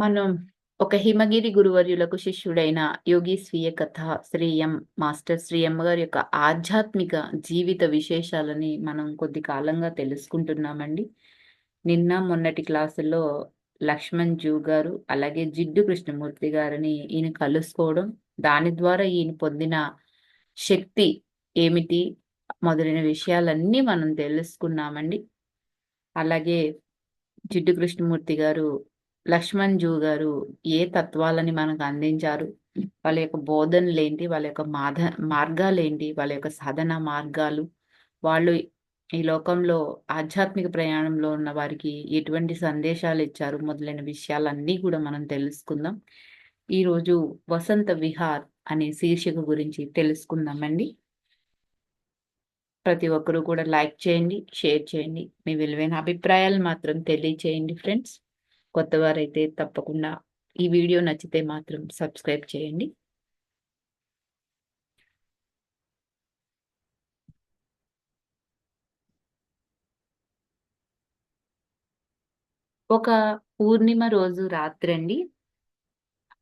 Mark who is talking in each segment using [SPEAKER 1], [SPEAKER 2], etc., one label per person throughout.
[SPEAKER 1] మనం ఒక హిమగిరి గురువర్యులకు శిష్యుడైన యోగి స్వీయ కథ శ్రీ ఎం మాస్టర్ శ్రీ గారి యొక్క ఆధ్యాత్మిక జీవిత విశేషాలని మనం కొద్ది కాలంగా తెలుసుకుంటున్నామండి. నిన్న మొన్నటి క్లాసుల్లో లక్ష్మణ్ జూ గారు అలాగే జిడ్డు కృష్ణమూర్తి గారిని ఈయన కలుసుకోవడం దాని ద్వారా ఈయన పొందిన శక్తి ఏమిటి మొదలైన విషయాలన్నీ మనం తెలుసుకున్నామండి. అలాగే జిడ్డు కృష్ణమూర్తి గారు లక్ష్మణ్ జూ గారు ఏ తత్వాలని మనకు అందించారు? వాళ్ళ యొక్క బోధనలు ఏంటి వాళ్ళ యొక్క మాధ మార్గాలు ఏంటి వాళ్ళ యొక్క సాధన మార్గాలు? వాళ్ళు ఈ లోకంలో ఆధ్యాత్మిక ప్రయాణంలో ఉన్న వారికి ఎటువంటి సందేశాలు ఇచ్చారు? మొదలైన విషయాలన్నీ కూడా మనం తెలుసుకుందాం. ఈరోజు వసంత విహార్ అనే శీర్షిక గురించి తెలుసుకుందామండి. ప్రతి ఒక్కరూ కూడా లైక్ చేయండి షేర్ చేయండి. మీ విలువైన అభిప్రాయాలు మాత్రం తెలియచేయండి ఫ్రెండ్స్. కొత్తవారైతే తప్పకుండా ఈ వీడియో నచ్చితే మాత్రం సబ్స్క్రైబ్ చేయండి. ఒక పూర్ణిమ రోజు రాత్రండి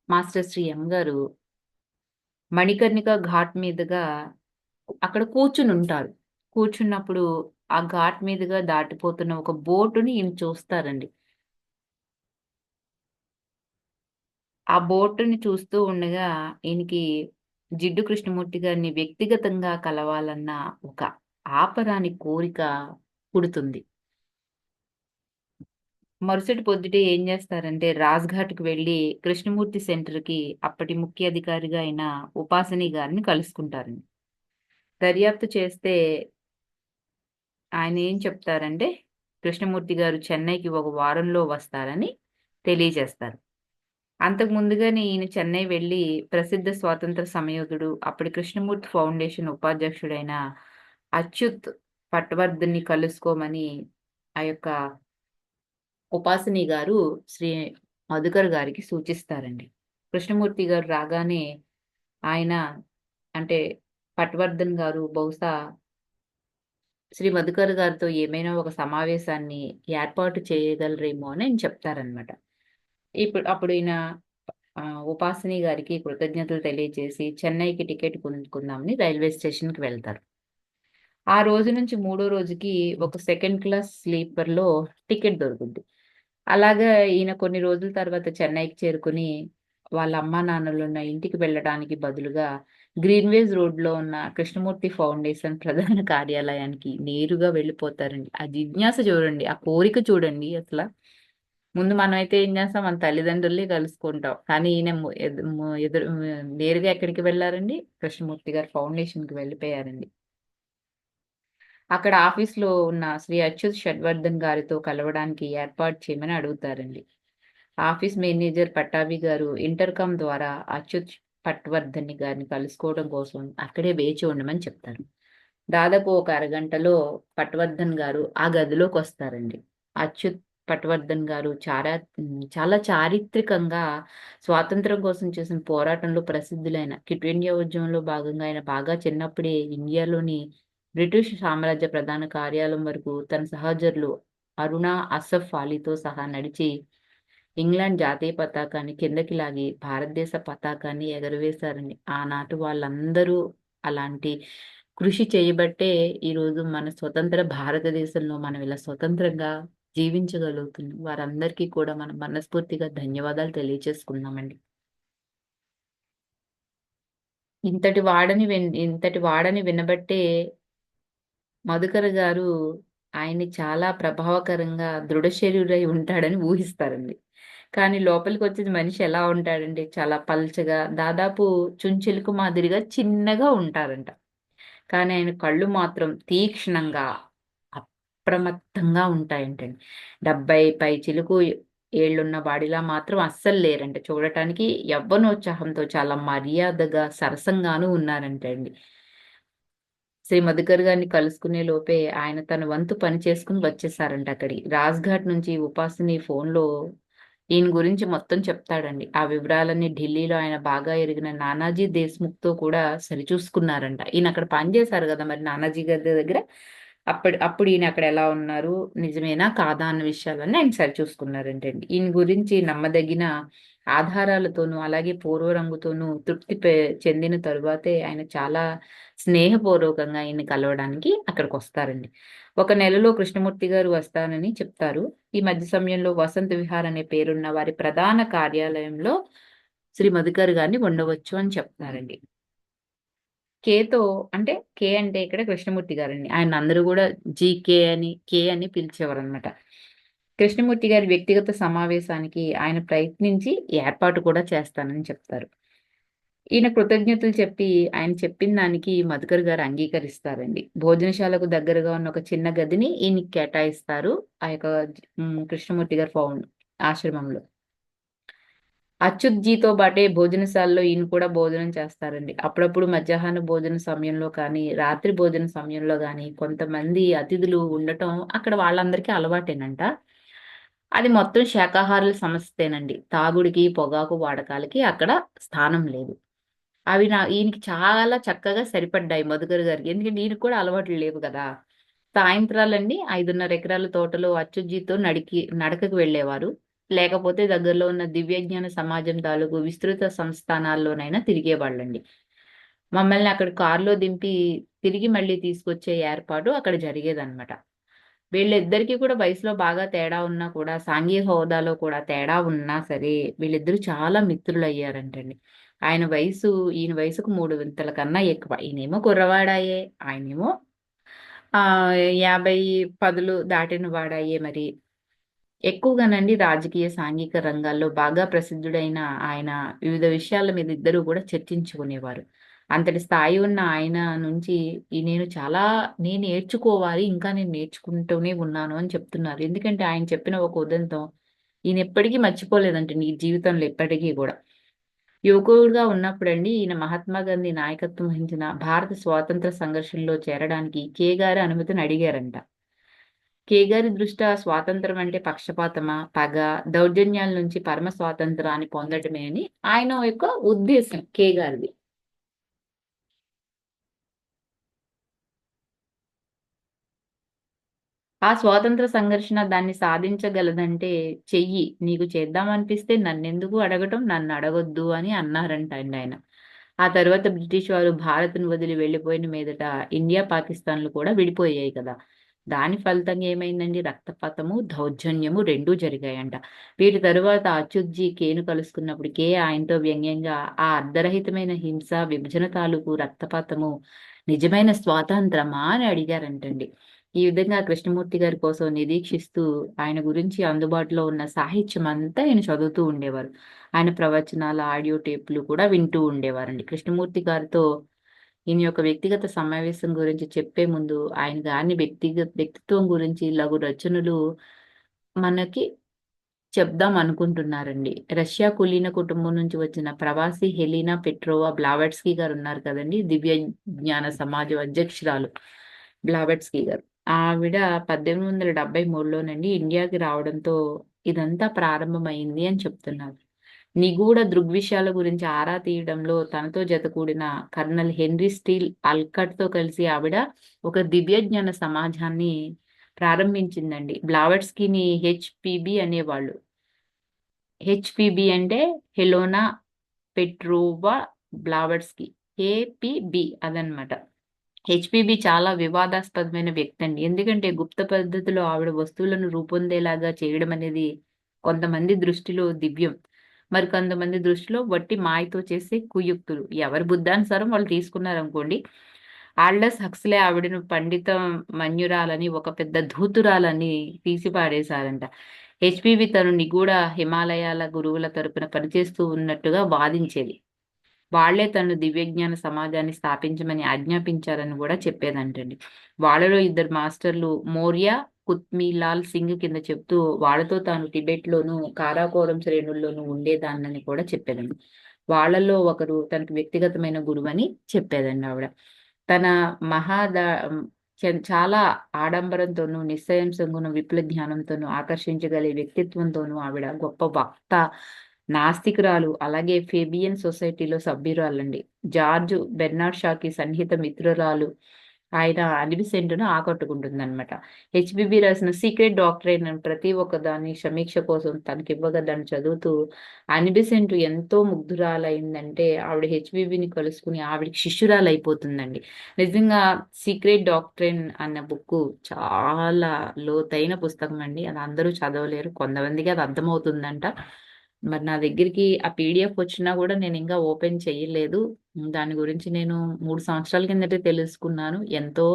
[SPEAKER 1] మాస్టర్ శ్రీ ఎం గారు మణికర్ణిక ఘాట్ మీదుగా అక్కడ కూర్చుని ఉంటారు. కూర్చున్నప్పుడు ఆ ఘాట్ మీదుగా దాటిపోతున్న ఒక బోటుని ఈయన చూస్తారండి. ఆ బోటుని చూస్తూ ఉండగా ఈయనకి జిడ్డు కృష్ణమూర్తి గారిని వ్యక్తిగతంగా కలవాలన్న ఒక ఆపరాని కోరిక పుడుతుంది. మరుసటి పొద్దుటే ఏం చేస్తారంటే రాజ్ఘాట్కి వెళ్ళి కృష్ణమూర్తి సెంటర్కి అప్పటి ముఖ్య అధికారిగా అయిన ఉపాసని గారిని కలుసుకుంటారండి. దర్యాప్తు చేస్తే ఆయన ఏం చెప్తారంటే కృష్ణమూర్తి గారు చెన్నైకి ఒక వారంలో వస్తారని తెలియజేస్తారు. అంతకు ముందుగానే ఈయన చెన్నై వెళ్ళి ప్రసిద్ధ స్వాతంత్ర సమయోధుడు అప్పటి కృష్ణమూర్తి ఫౌండేషన్ ఉపాధ్యక్షుడైన అచ్యుత్ పట్వర్ధన్ని కలుసుకోమని ఆ యొక్క ఉపాసని గారు శ్రీ మధుకర్ గారికి సూచిస్తారండి. కృష్ణమూర్తి గారు రాగానే ఆయన అంటే పట్వర్ధన్ గారు బహుశా శ్రీ మధుకర్ గారితో ఏమైనా ఒక సమావేశాన్ని ఏర్పాటు చేయగలరేమో అని చెప్తారనమాట ఇప్పుడు అప్పుడు ఈయన ఉపాసని గారికి కృతజ్ఞతలు తెలియజేసి చెన్నైకి టికెట్ కొనుక్కుందామని రైల్వే స్టేషన్కి వెళ్తారు. ఆ రోజు నుంచి మూడో రోజుకి ఒక సెకండ్ క్లాస్ స్లీపర్లో టికెట్ దొరుకుద్ది. అలాగా ఈయన కొన్ని రోజుల తర్వాత చెన్నైకి చేరుకుని వాళ్ళ అమ్మా నాన్నలు ఉన్న ఇంటికి వెళ్ళడానికి బదులుగా గ్రీన్వేజ్ రోడ్లో ఉన్న కృష్ణమూర్తి ఫౌండేషన్ ప్రధాన కార్యాలయానికి నేరుగా వెళ్ళిపోతారండి. ఆ జిజ్ఞాస చూడండి ఆ కోరిక చూడండి అసలు. ముందు మనం అయితే ఏం చేస్తాం? మన తల్లిదండ్రులే కలుసుకుంటాం. కానీ ఈయన ఎదురు నేరుగా ఎక్కడికి వెళ్ళారండి? కృష్ణమూర్తి గారు ఫౌండేషన్కి వెళ్ళిపోయారండి. అక్కడ ఆఫీస్లో ఉన్న శ్రీ అచ్యుత్ షడ్వర్ధన్ గారితో కలవడానికి ఏర్పాటు చేయమని అడుగుతారండి. ఆఫీస్ మేనేజర్ పట్టాభి గారు ఇంటర్కామ్ ద్వారా అచ్యుత్ పట్వర్ధన్ గారిని కలుసుకోవడం కోసం అక్కడే వేచి ఉండమని చెప్తారు. దాదాపు ఒక అరగంటలో పట్వర్ధన్ గారు ఆ గదిలోకి వస్తారండి. అచ్యుత్ పట్వర్ధన్ గారు చాలా చాలా చారిత్రకంగా స్వాతంత్రం కోసం చేసిన పోరాటంలో ప్రసిద్ధులైన కిట్ ఇండియా ఉద్యమంలో భాగంగా ఆయన బాగా చిన్నప్పుడే ఇండియాలోని బ్రిటిష్ సామ్రాజ్య ప్రధాన కార్యాలయం వరకు తన సహచరులు అరుణ అసఫ్ అలీతో సహా నడిచి ఇంగ్లాండ్ జాతీయ పతాకాన్ని కిందకి లాగి భారతదేశ పతాకాన్ని ఎగరవేశారని. ఆనాటి వాళ్ళందరూ అలాంటి కృషి చేయబట్టే ఈరోజు మన స్వతంత్ర భారతదేశంలో మనం ఇలా స్వతంత్రంగా జీవించగలుగుతుంది వారందరికీ కూడా మనం మనస్ఫూర్తిగా ధన్యవాదాలు తెలియచేసుకున్నామండి ఇంతటి వాడని విన్ ఇంతటి వాడని వినబట్టే మధుకర్ గారు ఆయన్ని చాలా ప్రభావకరంగా దృఢశరీరై ఉంటాడని ఊహిస్తారండి. కానీ లోపలికి వచ్చేది మనిషి ఎలా ఉంటాడండి? చాలా పల్చగా దాదాపు చుంచెలుకు మాదిరిగా చిన్నగా ఉంటారంట. కానీ ఆయన కళ్ళు మాత్రం తీక్షణంగా అప్రమత్తంగా ఉంటాయంటండి. డెబ్బై పై చిలుకు ఏళ్ళున్న వాడిలా మాత్రం అస్సలు లేరంట. చూడటానికి యవ్వనోత్సాహంతో చాలా మర్యాదగా సరసంగాను ఉన్నారంటండి. శ్రీ మధుకర్ గారిని కలుసుకునే లోపే ఆయన తన వంతు పని చేసుకుని వచ్చేసారంట అక్కడి రాజ్ఘాట్ నుంచి ఉపాసిని ఫోన్లో ఈయన గురించి మొత్తం చెప్తాడండి. ఆ వివరాలన్నీ ఢిల్లీలో ఆయన బాగా ఎరిగిన నానాజీ దేశ్ముఖ్తో కూడా సరిచూసుకున్నారంట. ఈయన అక్కడ పనిచేశారు కదా మరి నానాజీ గారి దగ్గర? అప్పటి అప్పుడు ఈయన అక్కడ ఎలా ఉన్నారు? నిజమేనా? కాదా? అన్న విషయాలన్నీ ఆయన సరి చూసుకున్నారంటండి. ఈయన గురించి నమ్మదగిన ఆధారాలతోనూ అలాగే పూర్వ రంగుతోనూ తృప్తి చెందిన తరువాతే ఆయన చాలా స్నేహపూర్వకంగా ఆయన్ని కలవడానికి అక్కడికి వస్తారండి ఒక నెలలో కృష్ణమూర్తి గారు వస్తానని చెప్తారు. ఈ మధ్య సమయంలో వసంత విహార్ అనే పేరున్న వారి ప్రధాన కార్యాలయంలో శ్రీ మధుకర్ గారిని ఉండవచ్చు అని చెప్తారండి. కేతో అంటే కే అంటే ఇక్కడ కృష్ణమూర్తి గారండి. ఆయన అందరూ కూడా జీకే అని కే అని పిలిచేవారు అనమాట కృష్ణమూర్తి గారి వ్యక్తిగత సమావేశానికి ఆయన ప్రయత్నించి ఏర్పాటు కూడా చేస్తానని చెప్తారు. ఈయన కృతజ్ఞతలు చెప్పి ఆయన చెప్పిన దానికి మధుకర్ గారు అంగీకరిస్తారండి. భోజనశాలకు దగ్గరగా ఉన్న ఒక చిన్న గదిని ఈయనకి కేటాయిస్తారు. ఆ యొక్క కృష్ణమూర్తి గారి ఫౌండ్ ఆశ్రమంలో. అచ్యుత్జీతో పాటే భోజనశాలలో ఈయన కూడా భోజనం చేస్తారండి. అప్పుడప్పుడు మధ్యాహ్న భోజన సమయంలో కానీ రాత్రి భోజన సమయంలో కానీ కొంతమంది అతిథులు ఉండటం అక్కడ వాళ్ళందరికీ అలవాటేనంట. అది మొత్తం శాకాహారుల సమస్యనండి తాగుడికి పొగాకు వాడకాలకి అక్కడ స్థానం లేదు. అవి నా ఈయనకి చాలా చక్కగా సరిపడ్డాయి మధుకర్ గారికి. ఎందుకంటే ఈయనకి కూడా అలవాట్లు లేవు కదా. సాయంత్రాలండి ఐదున్నర ఎకరాల తోటలో అచ్యుజ్జితో నడికి నడకకు వెళ్ళేవారు. లేకపోతే దగ్గరలో ఉన్న దివ్యజ్ఞాన సమాజం తాలూకు విస్తృత సంస్థానాల్లోనైనా తిరిగేవాళ్ళండి. మమ్మల్ని అక్కడ కారులో దింపి తిరిగి మళ్ళీ తీసుకొచ్చే ఏర్పాటు అక్కడ జరిగేదన్నమాట. వీళ్ళిద్దరికీ కూడా వయసులో బాగా తేడా ఉన్నా కూడా సాంఘిక హోదాలో కూడా తేడా ఉన్నా సరే వీళ్ళిద్దరూ చాలా మిత్రులు అయ్యారంటండి ఆయన వయసు ఈయన వయసుకు మూడు వింతల కన్నా ఎక్కువ. ఈయనేమో కుర్రవాడాయే ఆయనేమో ఆ యాభై పదులు దాటిన వాడాయే మరి. ఎక్కువగానండి రాజకీయ సాంఘిక రంగాల్లో బాగా ప్రసిద్ధుడైన ఆయన వివిధ విషయాల మీద ఇద్దరు కూడా చర్చించుకునేవారు. అంతటి స్థాయి ఉన్న ఆయన నుంచి నేను చాలా నేను నేర్చుకోవాలి ఇంకా నేను నేర్చుకుంటూనే ఉన్నాను అని చెప్తున్నారు. ఎందుకంటే ఆయన చెప్పిన ఒక ఉదంతం ఈయన ఎప్పటికీ మర్చిపోలేదంటే నీ జీవితంలో ఎప్పటికీ కూడా. యువకుడుగా ఉన్నప్పుడండి ఈయన మహాత్మా గాంధీ నాయకత్వం వహించిన భారత స్వాతంత్ర సంఘర్షణలో చేరడానికి కే గారి అనుమతిని అడిగారంట. కే గారి దృష్ట్యా స్వాతంత్రం అంటే పక్షపాతమా? పగ దౌర్జన్యాల నుంచి పరమ స్వాతంత్రాన్ని పొందడమే అని ఆయన యొక్క ఉద్దేశం కే గారిది ఆ స్వాతంత్ర సంఘర్షణ దాన్ని సాధించగలదంటే చెయ్యి. నీకు చేద్దామనిపిస్తే నన్నెందుకు అడగటం నన్ను అడగొద్దు అని అన్నారంట అండి ఆయన. ఆ తర్వాత బ్రిటిష్ వారు భారత్ను వదిలి వెళ్ళిపోయిన మీదట ఇండియా పాకిస్తాన్లు కూడా విడిపోయాయి కదా. దాని ఫలితంగా ఏమైందండి? రక్తపాతము దౌర్జన్యము రెండూ జరిగాయంట. వీటి తరువాత అచ్యుత్జీ కేను కలుసుకున్నప్పటికే ఆయనతో వ్యంగ్యంగా ఆ అర్ధరహితమైన హింస విభజన తాలూకు రక్తపాతము నిజమైన స్వాతంత్రమా అని అడిగారంటండి. ఈ విధంగా కృష్ణమూర్తి గారి కోసం నిరీక్షిస్తూ ఆయన గురించి అందుబాటులో ఉన్న సాహిత్యం అంతా ఆయన చదువుతూ ఉండేవారు. ఆయన ప్రవచనాల ఆడియో టేపులు కూడా వింటూ ఉండేవారండి. కృష్ణమూర్తి గారితో ఈయన యొక్క వ్యక్తిగత సమావేశం గురించి చెప్పే ముందు ఆయన గారిని వ్యక్తిగత వ్యక్తిత్వం గురించి లఘు రచనలు మనకి చెప్దాం అనుకుంటున్నారండి. రష్యా కులీన కుటుంబం నుంచి వచ్చిన ప్రవాసి హెలీనా పెట్రోవా బ్లావెట్స్కీ గారు ఉన్నారు కదండి. దివ్య జ్ఞాన సమాజం అధ్యక్షురాలు బ్లావెట్స్కీ గారు. ఆవిడ పద్దెనిమిది వందల డెబ్బై మూడులోనండి ఇండియాకి రావడంతో ఇదంతా ప్రారంభమైంది అని చెప్తున్నారు. నిగూఢ దృగ్విషయాల గురించి ఆరా తీయడంలో తనతో జతకూడిన కర్నల్ హెన్రీ స్టీల్ అల్కట్తో కలిసి ఆవిడ ఒక దివ్యజ్ఞాన సమాజాన్ని ప్రారంభించిందండి. బ్లావెట్స్కీని హెచ్పిబి అనేవాళ్ళు. హెచ్పిబి అంటే హెలోనా పెట్రోవా బ్లావెట్స్కి ఏపిబి అదనమాట. హెచ్పిబి చాలా వివాదాస్పదమైన వ్యక్తి అండి ఎందుకంటే గుప్త పద్ధతిలో ఆవిడ వస్తువులను రూపొందేలాగా చేయడం అనేది కొంతమంది దృష్టిలో దివ్యం. మరి కొంతమంది దృష్టిలో వట్టి మాయతో చేసే కుయుక్తులు. ఎవరి బుద్ధానుసారం వాళ్ళు తీసుకున్నారనుకోండి ఆల్డస్ హక్స్లే ఆవిడను పండిత మన్యురాలని ఒక పెద్ద ధూతురాలని తీసి పాడేశారంట హెచ్పివి తను నిగూఢ హిమాలయాల గురువుల తరపున పనిచేస్తూ ఉన్నట్టుగా వాదించేది. వాళ్ళే తను దివ్యజ్ఞాన సమాజాన్ని స్థాపించమని ఆజ్ఞాపించారని కూడా చెప్పేదంటండి. వాళ్ళలో ఇద్దరు మాస్టర్లు మౌర్య కుత్మీలాల్ సింగ్ కింద చెప్తూ వాళ్ళతో తాను టిబెట్ లోను కారాకోరం శ్రేణుల్లోనూ ఉండేదాన్నని కూడా చెప్పేదండి. వాళ్ళలో ఒకరు తనకు వ్యక్తిగతమైన గురువు అని చెప్పేదండి ఆవిడ. తన మహాదా చాలా ఆడంబరంతోనూ నిశ్చయంసంగును విపుల జ్ఞానంతోనూ ఆకర్షించగలే వ్యక్తిత్వంతోనూ ఆవిడ గొప్ప వక్త నాస్తికురాలు అలాగే ఫేబియన్ సొసైటీలో సభ్యురాలండి. జార్జ్ బెర్నాడ్ షాకి సన్నిహిత మిత్రురాలు ఆయన అనిబిసెంట్‌ను ఆకట్టుకుంటుందనమాట. హెచ్బిబి రాసిన 'సీక్రెట్ డాక్ట్రైన్' అని ప్రతి ఒక్క దాని సమీక్ష కోసం తనకివ్వగా దాన్ని చదువుతూ అనిబిసెంట్ ఎంతో ముగ్ధురాలైందంటే ఆవిడ హెచ్బిబిని కలుసుకొని ఆవిడకి శిష్యురాలైపోతుందండి నిజంగా 'సీక్రెట్ డాక్ట్రైన్' అన్న బుక్కు చాలా లోతైన పుస్తకం అండి అది అందరూ చదవలేరు. కొంతమందికి అది అర్థమవుతుందంట. మరి నా దగ్గరికి ఆ పీడీఎఫ్ వచ్చినా కూడా నేను ఇంకా ఓపెన్ చేయలేదు దాని గురించి నేను మూడు సంవత్సరాల కిందటే తెలుసుకున్నాను. ఎంతో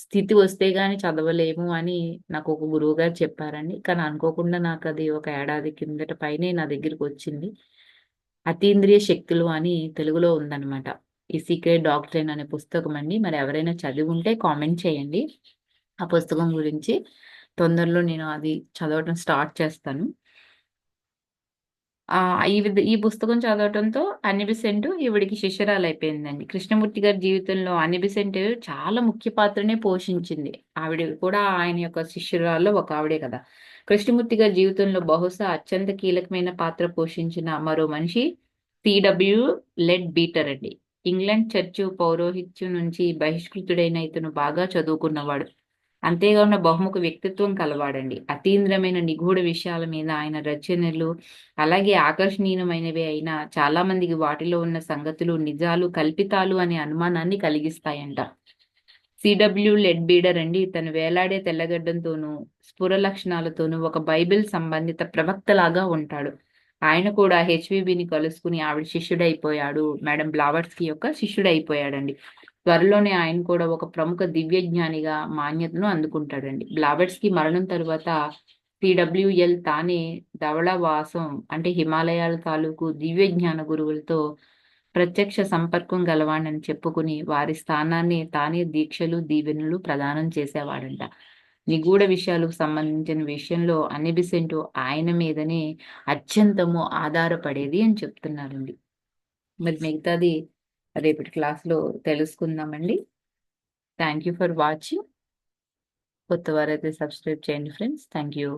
[SPEAKER 1] స్థితి వస్తే గాని చదవలేము అని నాకు ఒక గురువు గారు చెప్పారండి. కానీ అనుకోకుండా నాకు అది ఒక ఏడాది కిందట పైనే నా దగ్గరికి వచ్చింది 'అతీంద్రియ శక్తులు' అని తెలుగులో ఉందన్నమాట ఈ 'సీక్రెట్ డాక్టరేన్ అనే పుస్తకం అండి మరి ఎవరైనా చదివి ఉంటే కామెంట్ చేయండి. ఆ పుస్తకం గురించి. తొందరలో నేను అది చదవటం స్టార్ట్ చేస్తాను. ఈ విధ ఈ పుస్తకం చదవటంతో అనిబిసెంట్ ఈవిడికి శిష్యురాలయిపోయిందండి. కృష్ణమూర్తి గారి జీవితంలో అనిబిసెంట్ చాలా ముఖ్య పాత్రనే పోషించింది. ఆవిడ కూడా ఆయన యొక్క శిష్యురాల్లో ఒక ఆవిడే కదా! కృష్ణమూర్తి గారి జీవితంలో బహుశా అత్యంత కీలకమైన పాత్ర పోషించిన మరో మనిషి సీడబ్ల్యూ లెడ్ బీటర్ అండి. ఇంగ్లాండ్ చర్చ్ పౌరోహిత్యం నుంచి బహిష్కృతుడైన ఇతను బాగా చదువుకున్నవాడు. అంతేకాకుండా బహుముఖ వ్యక్తిత్వం కలవాడండి. అతీంద్రమైన నిగూఢ విషయాల మీద ఆయన రచనలు అలాగే ఆకర్షణీయమైనవి అయినా చాలా మందికి వాటిలో ఉన్న సంగతులు నిజాలు, కల్పితాలు అనే అనుమానాన్ని కలిగిస్తాయంట. సిడబ్ల్యూ లెడ్ బీడర్ అండి తను వేలాడే తెల్లగడ్డంతోనూ, స్ఫుర లక్షణాలతోనూ ఒక బైబిల్ సంబంధిత ప్రవక్తలాగా ఉంటాడు. ఆయన కూడా హెచ్విబిని కలుసుకొని ఆవిడ శిష్యుడైపోయాడు. మేడం బ్లావర్స్కి యొక్క శిష్యుడైపోయాడండి. త్వరలోనే ఆయన కూడా ఒక ప్రముఖ దివ్యజ్ఞానిగా మాన్యతను అందుకుంటాడండి. బ్లావట్స్కీ మరణం తరువాత సీడబ్ల్యూఎల్ తానే ధవళవాసం అంటే హిమాలయాల తాలూకు దివ్యజ్ఞాన గురువులతో ప్రత్యక్ష సంపర్కం గలవాడని చెప్పుకుని వారి స్థానాన్ని తానే దీక్షలు, దీవెనలు ప్రదానం చేసేవాడంట. నిగూఢ విషయాలకు సంబంధించిన విషయంలో అనిబిసెంటు ఆయన మీదనే అత్యంతము ఆధారపడేది అని చెప్తున్నారండి. మరి మిగతాది రేపటి క్లాస్‌లో తెలుసుకుందామండి. Thank you for watching. కొత్తవారైతే subscribe చేయండి ఫ్రెండ్స్. Thank you.